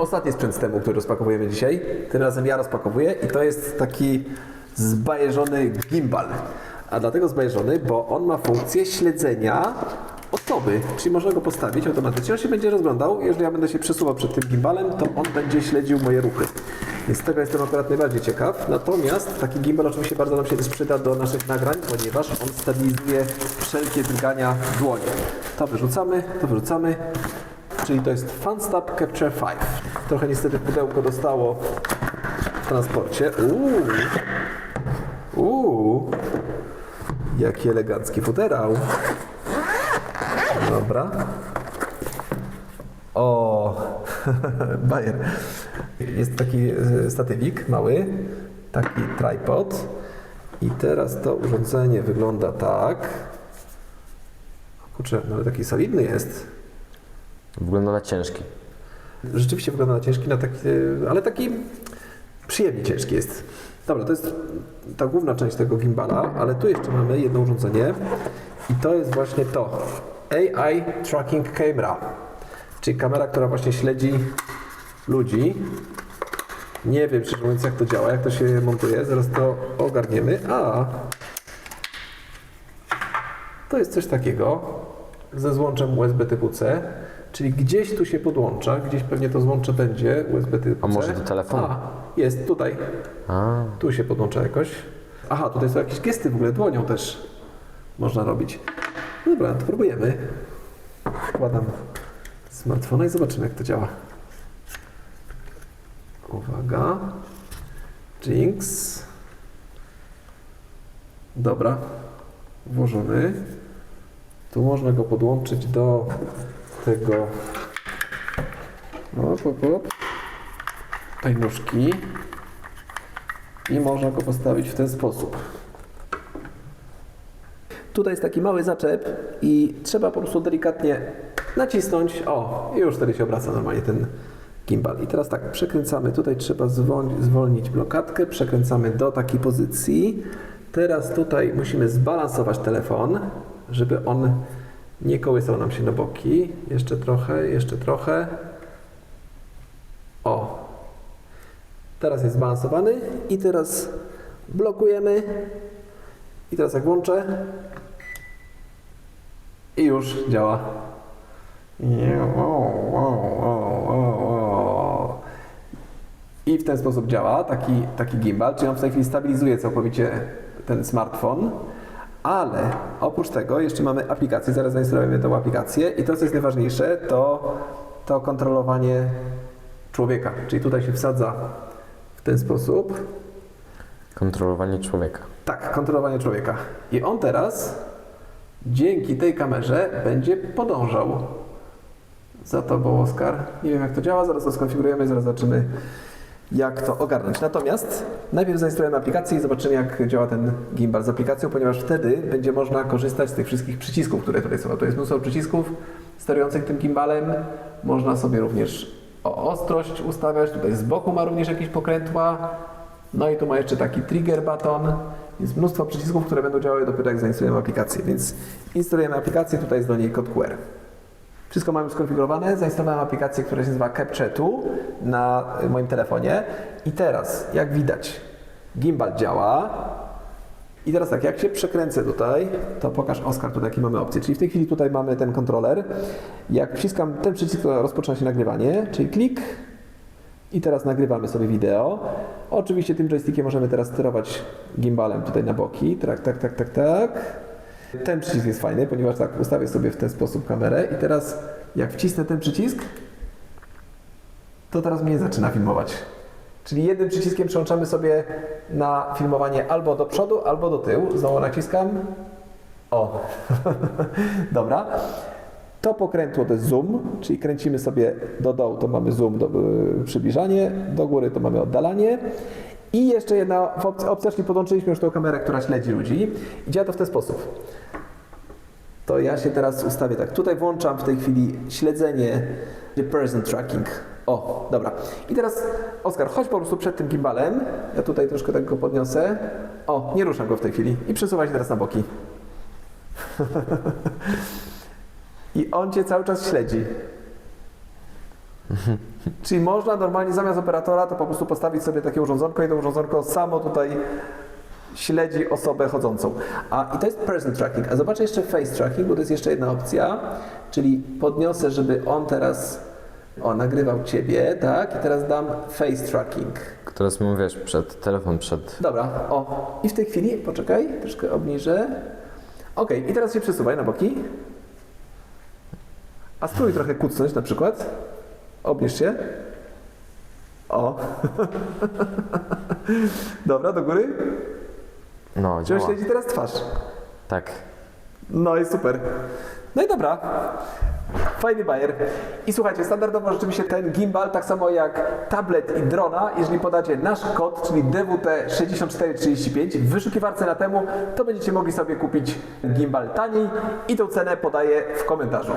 ostatni sprzęt z temu, który rozpakowujemy dzisiaj. Tym razem ja rozpakowuję i to jest taki zbajeżony gimbal. A dlatego zbajeżony, bo on ma funkcję śledzenia osoby, czyli można go postawić automatycznie. On się będzie rozglądał. Jeżeli ja będę się przesuwał przed tym gimbalem, to on będzie śledził moje ruchy. Więc z tego jestem akurat najbardziej ciekaw. Natomiast taki gimbal oczywiście bardzo nam się też przyda do naszych nagrań, ponieważ on stabilizuje wszelkie drgania dłoni. To wyrzucamy, to wyrzucamy. Czyli to jest FunStab Capture 5. Trochę niestety pudełko dostało w transporcie. Uuu, uuu, jaki elegancki futerał. Dobra. O, bajer. Jest taki e, statywik mały, taki tripod. I teraz to urządzenie wygląda tak. Kurczę, ale taki solidny jest. Wygląda na ciężki. Rzeczywiście wygląda na ciężki, na taki, ale taki przyjemnie ciężki jest. Dobra, to jest ta główna część tego gimbala, ale tu jeszcze mamy jedno urządzenie i to jest właśnie to. AI Tracking Camera, czyli kamera, która właśnie śledzi ludzi. Nie wiem, szczerze mówiąc, jak to działa, jak to się montuje, zaraz to ogarniemy. A, to jest coś takiego ze złączem USB typu C, czyli gdzieś tu się podłącza, gdzieś pewnie to złącze będzie USB typu A C. może do telefonu? A, jest tutaj. A, Tu się podłącza jakoś. Aha, tutaj są jakieś gesty w ogóle dłonią też można robić. Dobra, to próbujemy. Wkładam smartfona i zobaczymy jak to działa. Uwaga. Jinx. Dobra. Włożony. Tu można go podłączyć do tego op, op, op. tej nóżki i można go postawić w ten sposób. Tutaj jest taki mały zaczep i trzeba po prostu delikatnie nacisnąć. O, i już wtedy się obraca normalnie ten gimbal. I teraz tak, przekręcamy. Tutaj trzeba zwolnić blokadkę, przekręcamy do takiej pozycji. Teraz tutaj musimy zbalansować telefon, żeby on nie kołysał nam się na boki. Jeszcze trochę, jeszcze trochę. O, Teraz jest zbalansowany i teraz blokujemy. I teraz jak włączę i już działa. I w ten sposób działa taki, taki gimbal, czyli on w tej chwili stabilizuje całkowicie ten smartfon. Ale oprócz tego jeszcze mamy aplikację, zaraz zainstalujemy tę aplikację i to co jest najważniejsze to, to kontrolowanie człowieka. Czyli tutaj się wsadza w ten sposób. kontrolowanie człowieka. Tak, kontrolowanie człowieka. I on teraz dzięki tej kamerze będzie podążał za tobą, Oskar. Nie wiem jak to działa, zaraz to skonfigurujemy, zaraz zobaczymy jak to ogarnąć. Natomiast najpierw zainstalujemy aplikację i zobaczymy jak działa ten gimbal z aplikacją, ponieważ wtedy będzie można korzystać z tych wszystkich przycisków, które tutaj są. To jest mnóstwo przycisków sterujących tym gimbalem. Można sobie również ostrość ustawiać. Tutaj z boku ma również jakieś pokrętła. No i tu ma jeszcze taki trigger button. Jest mnóstwo przycisków, które będą działały dopiero jak zainstalujemy aplikację. Więc instalujemy aplikację, tutaj jest do niej kod QR. Wszystko mamy skonfigurowane. Zainstalowałem aplikację, która się nazywa Capture 2 na moim telefonie. I teraz, jak widać, gimbal działa. I teraz tak, jak się przekręcę tutaj, to pokaż Oskar tutaj jakie mamy opcje. Czyli w tej chwili tutaj mamy ten kontroler. Jak wciskam ten przycisk, to rozpoczyna się nagrywanie, czyli klik. I teraz nagrywamy sobie wideo. Oczywiście tym joystickiem możemy teraz sterować gimbalem tutaj na boki. Tak, tak, tak, tak, tak. Ten przycisk jest fajny, ponieważ tak ustawię sobie w ten sposób kamerę i teraz jak wcisnę ten przycisk, to teraz mnie zaczyna filmować. Czyli jednym przyciskiem przełączamy sobie na filmowanie albo do przodu, albo do tyłu. Znowu naciskam. O, dobra. To pokrętło to jest zoom, czyli kręcimy sobie do dołu, to mamy zoom, do, y, przybliżanie, do góry to mamy oddalanie. I jeszcze jedna opcja, czyli podłączyliśmy już tą kamerę, która śledzi ludzi. I działa to w ten sposób. To ja się teraz ustawię tak. Tutaj włączam w tej chwili śledzenie person tracking. O, dobra. I teraz Oskar, chodź po prostu przed tym gimbalem. Ja tutaj troszkę tak go podniosę. O, nie ruszam go w tej chwili. I przesuwaj się teraz na boki. I on cię cały czas śledzi. Czyli można normalnie zamiast operatora to po prostu postawić sobie takie urządzonko i to urządzonko samo tutaj śledzi osobę chodzącą. A i to jest person tracking. A zobaczę jeszcze face tracking, bo to jest jeszcze jedna opcja. Czyli podniosę, żeby on teraz o, nagrywał ciebie, tak? I teraz dam face tracking. Teraz mu wiesz, przed telefon przed. Dobra, o. I w tej chwili, poczekaj, troszkę obniżę. Ok, i teraz się przesuwaj na boki. A spróbuj trochę kucnąć na przykład. Obniż się. O. Dobra, do góry. No, Czy działa. śledzi teraz twarz? Tak. No i super. No i dobra. Fajny bajer. I słuchajcie, standardowo rzeczywiście ten gimbal, tak samo jak tablet i drona, jeżeli podacie nasz kod, czyli DWT6435 w wyszukiwarce na temu, to będziecie mogli sobie kupić gimbal taniej i tą cenę podaję w komentarzu.